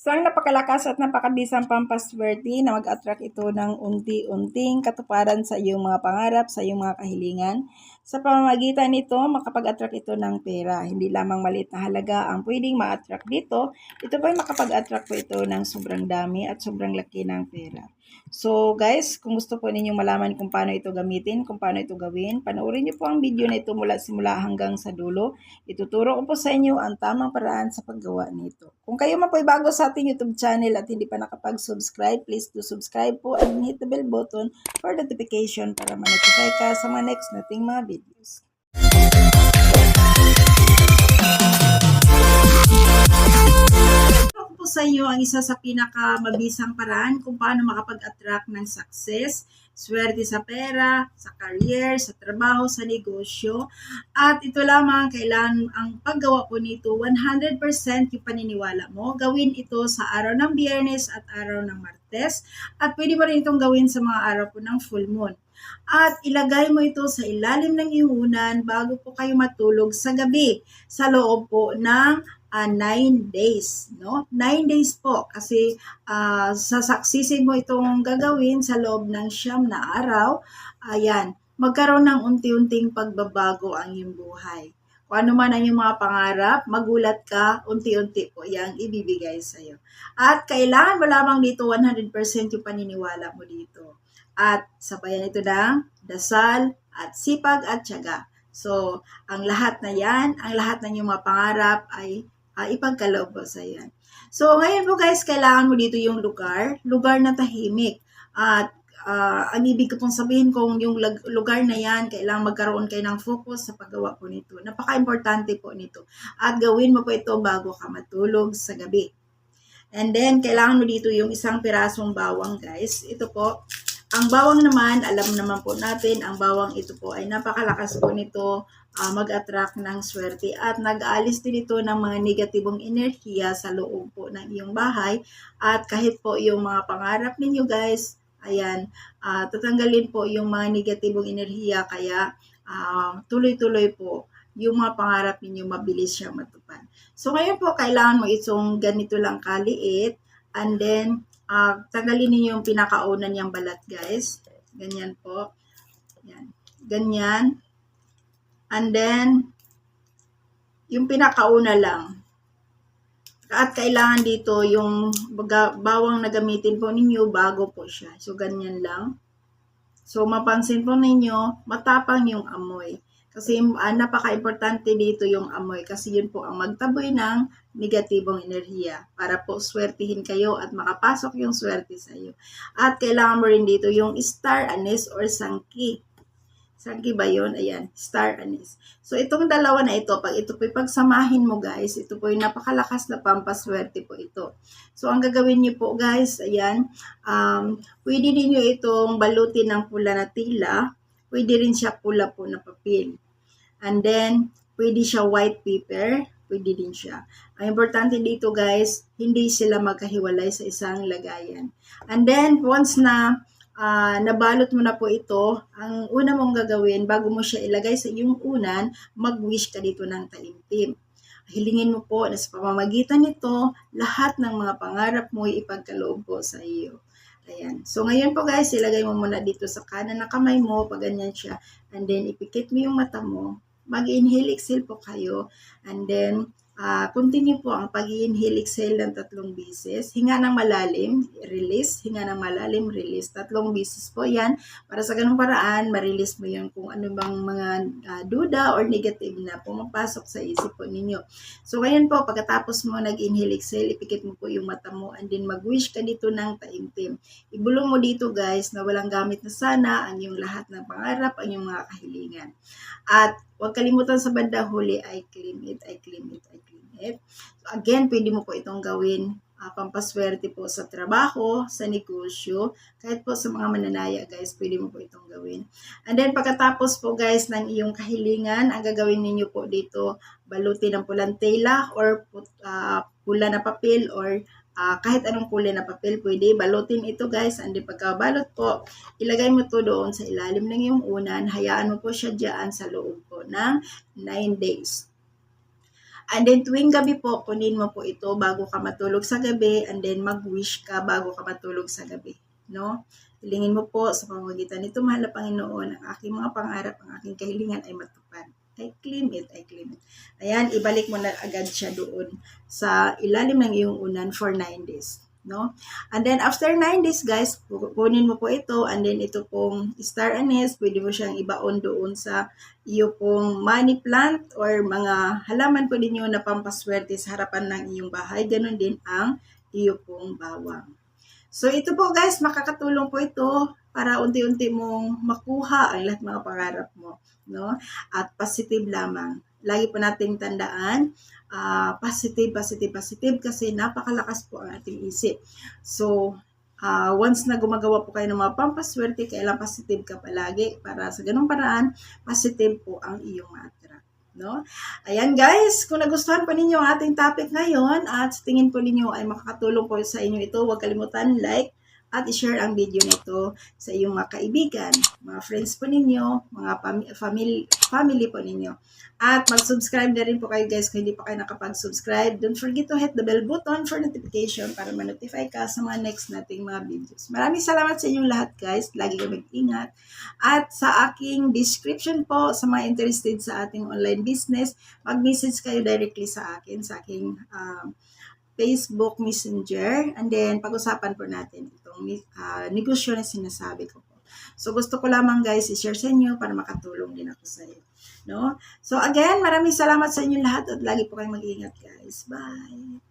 So, ang napakalakas at napakabisang pampaswerte na mag-attract ito ng unti-unting katuparan sa iyong mga pangarap, sa iyong mga kahilingan. Sa pamamagitan nito, makapag-attract ito ng pera. Hindi lamang maliit na halaga ang pwedeng ma-attract dito. Ito pa makapag-attract po ito ng sobrang dami at sobrang laki ng pera. So guys, kung gusto po ninyong malaman kung paano ito gamitin, kung paano ito gawin, panoorin niyo po ang video na ito mula simula hanggang sa dulo. Ituturo ko po sa inyo ang tamang paraan sa paggawa nito. Kung kayo man po bago sa ating YouTube channel at hindi pa nakapag-subscribe, please do subscribe po and hit the bell button for notification para ma-notify ka sa mga next nating mga videos. Ako po sa inyo ang isa sa pinakamabisang paraan kung paano makapag-attract ng success, swerte sa pera, sa career, sa trabaho, sa negosyo. At ito lamang kailangan ang paggawa po nito 100% yung paniniwala mo. Gawin ito sa araw ng biyernes at araw ng martes. At pwede mo rin itong gawin sa mga araw po ng full moon. At ilagay mo ito sa ilalim ng ihunan bago po kayo matulog sa gabi sa loob po ng uh, nine days, no? Nine days po kasi uh, sasaksisin mo itong gagawin sa loob ng siyam na araw. Ayan, magkaroon ng unti-unting pagbabago ang iyong buhay. Kung ano man ang iyong mga pangarap, magulat ka, unti-unti po yang ibibigay sa iyo. At kailangan mo lamang dito 100% yung paniniwala mo dito. At sabayan ito ng dasal at sipag at tiyaga. So, ang lahat na yan, ang lahat ng iyong mga pangarap ay uh, ipagkaloob ko sa yan. So, ngayon po guys, kailangan mo dito yung lugar, lugar na tahimik. At uh, ang ibig ko pong sabihin kung yung lugar na yan, kailangan magkaroon kayo ng focus sa paggawa po nito. Napaka-importante po nito. At gawin mo po ito bago ka matulog sa gabi. And then, kailangan mo dito yung isang pirasong bawang guys. Ito po, ang bawang naman, alam naman po natin, ang bawang ito po ay napakalakas po nito uh, mag-attract ng swerte at nag-aalis din ito ng mga negatibong enerhiya sa loob po ng iyong bahay at kahit po yung mga pangarap ninyo guys, ayan, uh, tatanggalin po yung mga negatibong enerhiya kaya uh, tuloy-tuloy po yung mga pangarap ninyo mabilis siya matupad. So ngayon po kailangan mo itong ganito lang kaliit and then uh, tanggalin niyo yung pinakauna niyang balat guys. Ganyan po. Yan. Ganyan. And then, yung pinakauna lang. At kailangan dito yung bawang na gamitin po ninyo bago po siya. So, ganyan lang. So, mapansin po ninyo, matapang yung amoy. Kasi uh, napaka-importante dito yung amoy kasi yun po ang magtaboy ng negatibong enerhiya para po swertihin kayo at makapasok yung swerte sa iyo. At kailangan mo rin dito yung star anise or sangki. Sangki ba yun? Ayan, star anise. So, itong dalawa na ito, pag ito po pagsamahin mo guys, ito po yung napakalakas na pampaswerte po ito. So, ang gagawin niyo po guys, ayan, um, pwede din nyo itong balutin ng pula na tila Pwede rin siya pula po na papel. And then, pwede siya white paper. Pwede din siya. Ang importante dito guys, hindi sila magkahiwalay sa isang lagayan. And then, once na uh, nabalot mo na po ito, ang una mong gagawin, bago mo siya ilagay sa iyong unan, mag-wish ka dito ng taimtim. Hilingin mo po na sa pamamagitan nito, lahat ng mga pangarap mo ay ipagkaloob po sa iyo. Ayan. So, ngayon po guys, ilagay mo muna dito sa kanan na kamay mo, pag ganyan siya. And then, ipikit mo yung mata mo. Mag-inhale, exhale po kayo. And then, uh, continue po ang pag-inhale, exhale ng tatlong bisis. Hinga ng malalim, release. Hinga ng malalim, release. Tatlong bisis po yan. Para sa ganung paraan, ma-release mo yung kung ano bang mga uh, duda or negative na pumapasok sa isip po ninyo. So, ngayon po, pagkatapos mo nag-inhale, exhale, ipikit mo po yung mata mo and then mag-wish ka dito ng taimtim. Ibulong mo dito guys na walang gamit na sana ang yung lahat ng pangarap, ang yung mga kahilingan. At huwag kalimutan sa banda huli, I claim it, I claim it, I claim it it. Again, pwede mo po itong gawin uh, pampaswerte po sa trabaho, sa negosyo, kahit po sa mga mananaya guys, pwede mo po itong gawin. And then pagkatapos po guys ng iyong kahilingan, ang gagawin ninyo po dito, balutin ng pulang tela or uh, pula na papel or uh, kahit anong kulay na papel, pwede balutin ito guys. And then pagkabalot po, ilagay mo to doon sa ilalim ng iyong unan, hayaan mo po siya dyan sa loob po ng 9 days. And then tuwing gabi po, kunin mo po ito bago ka matulog sa gabi and then mag-wish ka bago ka matulog sa gabi. No? Hilingin mo po sa pamamagitan nito, mahal na Panginoon, ang aking mga pangarap, ang aking kahilingan ay matupad. I claim it, I claim it. Ayan, ibalik mo na agad siya doon sa ilalim ng iyong unan for 9 days. No? And then after 9 days guys, kunin mo po ito and then ito pong star anise, pwede mo siyang ibaon doon sa iyo pong money plant or mga halaman po ninyo na pampaswerte sa harapan ng iyong bahay. Ganon din ang iyo pong bawang. So ito po guys, makakatulong po ito para unti-unti mong makuha ang lahat mga pangarap mo. No? At positive lamang. Lagi po nating tandaan, ah, positive, positive, positive kasi napakalakas po ang ating isip. So, ah, once na gumagawa po kayo ng mga pampaswerte, kailan positive ka palagi para sa ganung paraan, positive po ang iyong attract. No? Ayan guys, kung nagustuhan po ninyo ang ating topic ngayon at tingin po ninyo ay makakatulong po sa inyo ito, huwag kalimutan like at i-share ang video nito sa iyong mga kaibigan, mga friends po ninyo, mga family, family po ninyo. At mag-subscribe na rin po kayo guys kung hindi pa kayo nakapag-subscribe. Don't forget to hit the bell button for notification para ma-notify ka sa mga next nating mga videos. Maraming salamat sa inyong lahat guys. Lagi kayo mag-ingat. At sa aking description po sa mga interested sa ating online business, mag-message kayo directly sa akin, sa aking um, Facebook Messenger. And then, pag-usapan po natin uh, negosyo na sinasabi ko po. So, gusto ko lamang guys i-share sa inyo para makatulong din ako sa iyo. No? So, again, maraming salamat sa inyo lahat at lagi po kayong mag-iingat guys. Bye!